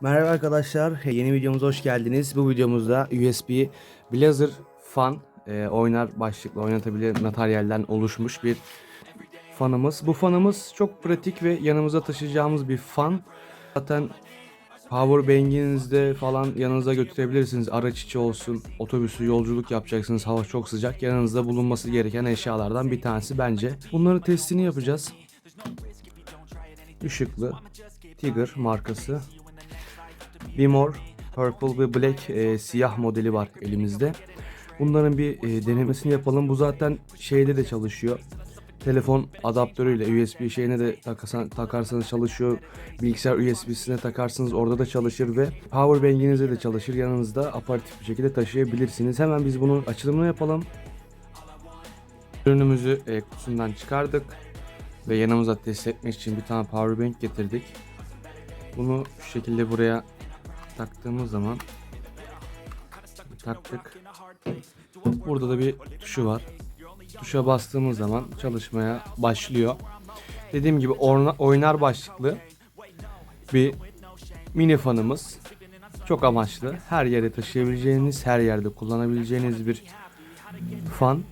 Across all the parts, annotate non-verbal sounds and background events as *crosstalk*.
Merhaba arkadaşlar, yeni videomuza hoş geldiniz. Bu videomuzda USB Blazer fan e, oynar başlıklı oynatabilir materyalden oluşmuş bir fanımız. Bu fanımız çok pratik ve yanımıza taşıyacağımız bir fan. Zaten power bank'inizde falan yanınıza götürebilirsiniz. Araç içi olsun, otobüsü yolculuk yapacaksınız. Hava çok sıcak. Yanınızda bulunması gereken eşyalardan bir tanesi bence. Bunları testini yapacağız. Işıklı Tiger markası Bimor Purple ve Black e, siyah modeli var elimizde. Bunların bir e, denemesini yapalım. Bu zaten şeyde de çalışıyor. Telefon adaptörüyle USB şeyine de takasan, takarsanız çalışıyor. Bilgisayar USB'sine takarsınız orada da çalışır ve power bank'inizde de çalışır. Yanınızda aparatif bir şekilde taşıyabilirsiniz. Hemen biz bunun açılımını yapalım. Ürünümüzü e, kutusundan çıkardık ve yanımıza test etmek için bir tane power bank getirdik. Bunu şu şekilde buraya taktığımız zaman taktık. Burada da bir tuşu var. Tuşa bastığımız zaman çalışmaya başlıyor. Dediğim gibi oynar başlıklı bir mini fanımız. Çok amaçlı. Her yere taşıyabileceğiniz, her yerde kullanabileceğiniz bir fan.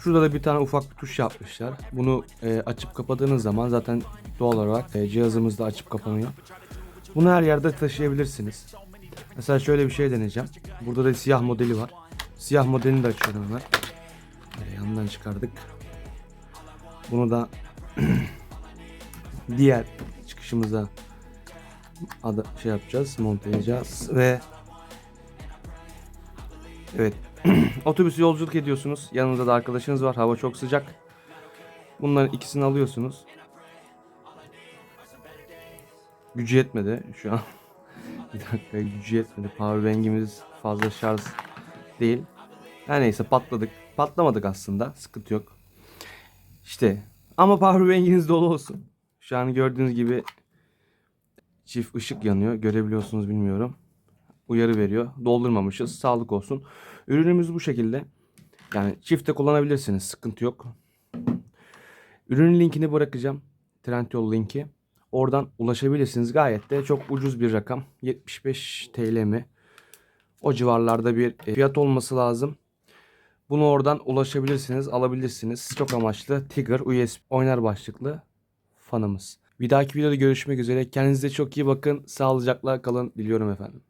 Şurada da bir tane ufak bir tuş yapmışlar. Bunu e, açıp kapadığınız zaman zaten doğal olarak e, cihazımız da açıp kapanıyor. Bunu her yerde taşıyabilirsiniz. Mesela şöyle bir şey deneyeceğim. Burada da siyah modeli var. Siyah modelini de açıyorum hemen. Böyle yandan çıkardık. Bunu da *clears throat* diğer çıkışımıza adı şey yapacağız, monteleyeceğiz ve evet *clears throat* otobüsü yolculuk ediyorsunuz. Yanınızda da arkadaşınız var. Hava çok sıcak. Bunların ikisini alıyorsunuz. Gücü yetmedi şu an. *laughs* bir dakika gücü yetmedi. Power bank'imiz fazla şarj değil. Her neyse patladık. Patlamadık aslında. Sıkıntı yok. İşte ama power bank'iniz dolu olsun. Şu an gördüğünüz gibi çift ışık yanıyor. Görebiliyorsunuz bilmiyorum. Uyarı veriyor. Doldurmamışız. Sağlık olsun. Ürünümüz bu şekilde. Yani çifte kullanabilirsiniz. Sıkıntı yok. Ürünün linkini bırakacağım. Trendyol linki. Oradan ulaşabilirsiniz. Gayet de çok ucuz bir rakam. 75 TL mi? O civarlarda bir e, fiyat olması lazım. Bunu oradan ulaşabilirsiniz, alabilirsiniz. Çok amaçlı Tiger USB oynar başlıklı fanımız. Bir dahaki videoda görüşmek üzere. Kendinize çok iyi bakın. Sağlıcakla kalın diliyorum efendim.